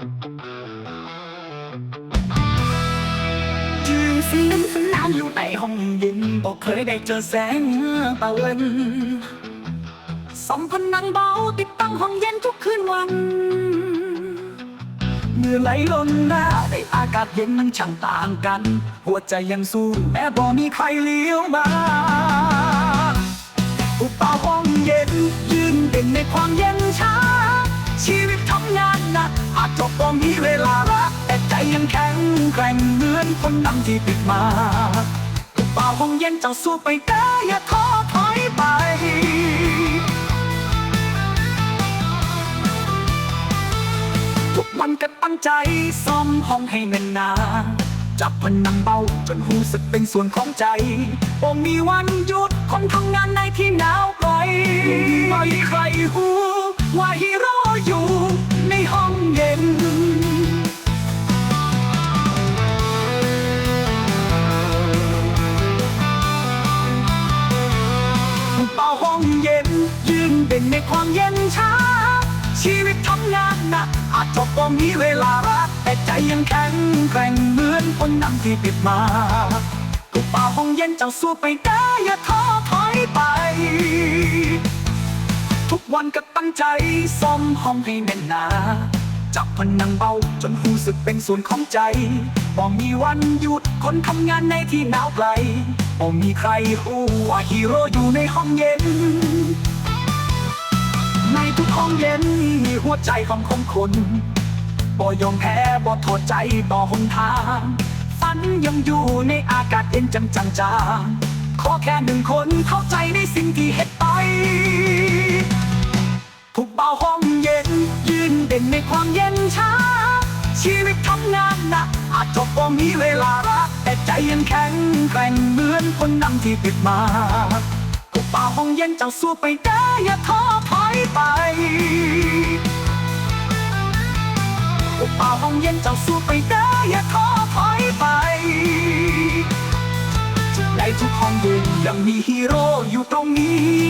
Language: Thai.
ยืนฟินฟินานอยู่ในห้องเย็นบอกเคยได้เจอแสงตะวันสองพนังเบาติดตั้งห้องเย็นทุกคืนวันเมื่อไหลล้นหน้าในอากาศเย็นมันช่างต่างกัน หัวใจยังสู้แม้บ่มีใครเลี้ยวมาอุปเป่าห้องเย็น ยืนเด่นในความเย็นช้า ชีวิตทำงานหนัก จจบบ่มีเวลารักแต่ใจยังแข็งแกร่งเหมือนคนนำที่ติดมาอุปเป่าห้องเย็นเจ้าสู้ไปได้อย่าท้อถอยไปทุกวันก็ตั้งใจซ่อมห้องให้แน่นหนาจับพนังเบาจนหูสึกเป็นส่วนของใจบ่มีวันหยุดคนทำงานในที่หนาวไกลไม่มีใครหูว่าฮีโร่ ความเย็นช้าชีวิตทำงานหนักอาจจบก็มีเวลารักแต่ใจยังแข็งแกร่งเหมือนคนนำที่ปิดมากเป่าห้องเย็นเจ้าสู้ไปได้อย่าท้อถอยไป ทุกวันก็ตั้งใจซ่อมห้องให้แน่นหนาจับพนังเบาจนรู้สึกเป็นส่วนของใจบ่มีวันหยุดคนทำงานในที่หนาวไกลบ่มีใครรู้ว่าฮีโร่อยู่ในห้องเย็น ในทุกห้องเย็นมีหัวใจของคนคนบ่ยอมแพ้บ่โทษใจต่อหนทาง ฝันยังอยู่ในอากาศเย็นจังจังจางขอแค่หนึ่งคนเข้าใจในสิ่งที่เห็นไปทุกเบาห้องเย็น ยืนเด่นในความเย็นช้า ชีวิตทำงานหนักอาจจบบ่มีเวลารักแต่ใจยังแข็งแกร่งเหมือนคนนำที่ปิดมาทุกเบาห้องเย็นเจ้าสู้ไปได้อย่าท้อ ถอยไปป่าห้องเย็นเจ้าสู้ไปได้อย่าท้อถอยไปในทุกห้องเย็นยังมีฮีโร่อยู่ตรงนี้